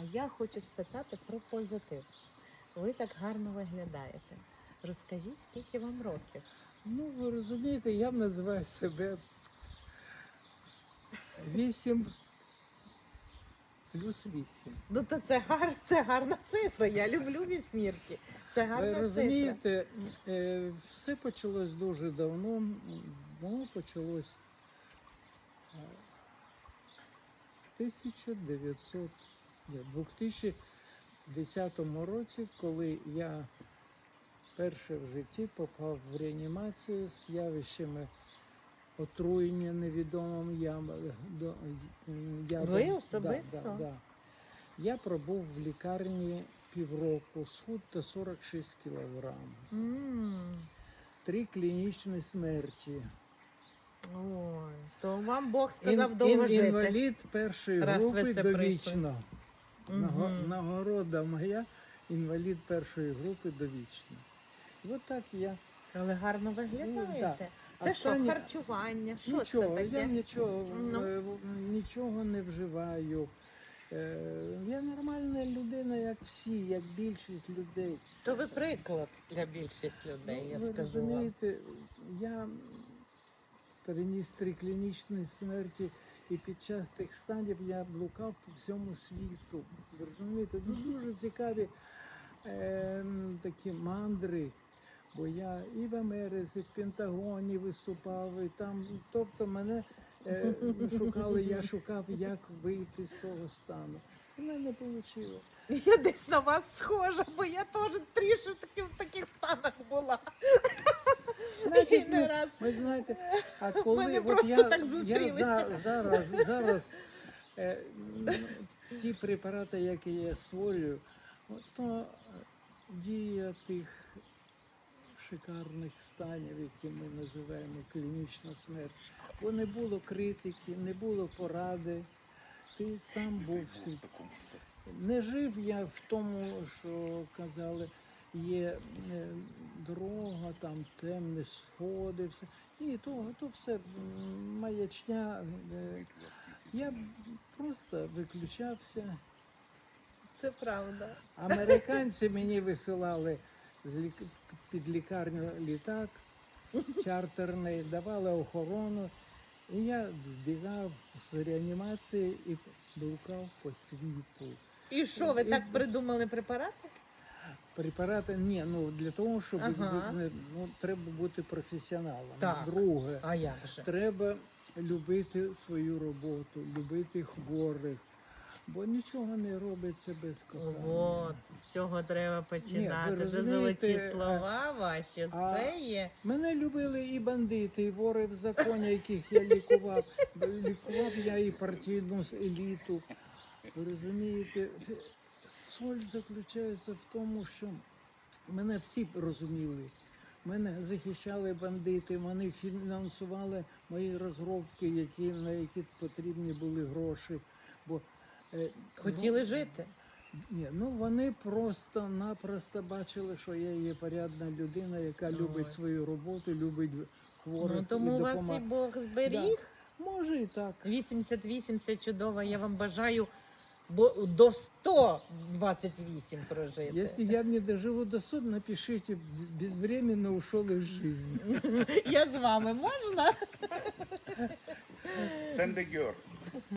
А я хочу спитати про позитив. Ви так гарно виглядаєте. Розкажіть, скільки вам років? Ну, ви розумієте, я називаю себе 8 плюс 8. Ну то це гар, це гарна цифра. Я люблю вісьмірки. Це гарна Ви цифра. розумієте, е, все почалось дуже давно. Воно почалось е, 1900, ні, 2010 році, коли я перше в житті попав в реанімацію з явищами отруєння невідомим ям, ядом. Ви особисто? Да, да. Я пробув в лікарні півроку, схуд до 46 кілограм. М, Три клінічні смерті. Ой, то вам Бог Ін- сказав довго ін- жити. інвалід першої Раз групи довічно. Мгм. Наго- Нагорода моя, інвалід першої групи довічно. От так я. Але гарно Ну, виглядаєте. А Це що, останнє- харчування? Що нічого, це я нічого, Ну. е, нічого не вживаю. Е, Я нормальна людина, як всі, як більшість людей. То ви приклад для більшості людей, Ну, я ви скажу вам. я переніс три клінічні смерті, і під час тих станів я блукав по всьому світу. Ви розумієте, ну, дуже цікаві е, такі мандри. Бо я і в Америці, і в Пентагоні виступав, і там, тобто мене е, шукали, я шукав, як вийти з того стану. В мене вийшло. Я десь на вас схожа, бо я теж трішки в таких станах була. Значить, не ми- раз. Ви знаєте, а Ми коли не от просто я, так я зустрілися. за, зараз, зараз е, м, ті препарати, які я створюю, от то дія тих шикарних станів, які ми називаємо клінічна смерть, бо не було критики, не було поради. Ти сам був. Не жив я в тому, що казали, є е, дорога, там темні сходи, все. Ні, то, то все маячня. е. Я просто виключався. Це правда. Американці мені висилали під лікарню літак чартерний, давали охорону. І я збігав з реанімації і блукав по світу. І що, ви І- так придумали препарати? Препарати ні, ну для того, щоб Ага. бути- ну, треба бути професіоналом. Так. Друге, А як же? треба любити свою роботу, любити хворих, бо нічого не робиться без кохання. От, з цього треба починати. Це розумієте, золоті слова ваші. а- Це є. Мене любили і бандити, і вори в законі, яких я лікував. Лікував я і партійну еліту. Ви розумієте, соль заключається в тому, що мене всі розуміли. Мене захищали бандити, вони фінансували мої розробки, які, на які потрібні були гроші. Бо, е, Хотіли ну, жити. Ні, ну вони просто-напросто бачили, що я є порядна людина, яка Ой. любить свою роботу, любить хворих Ну, тому і вас і. Бог зберіг. Може і так. 88 це чудово. Я вам бажаю бо до 128 прожити. Если я не доживу до суд, напишите, безвременно ушел из жизни. Я з вами можна? Girl.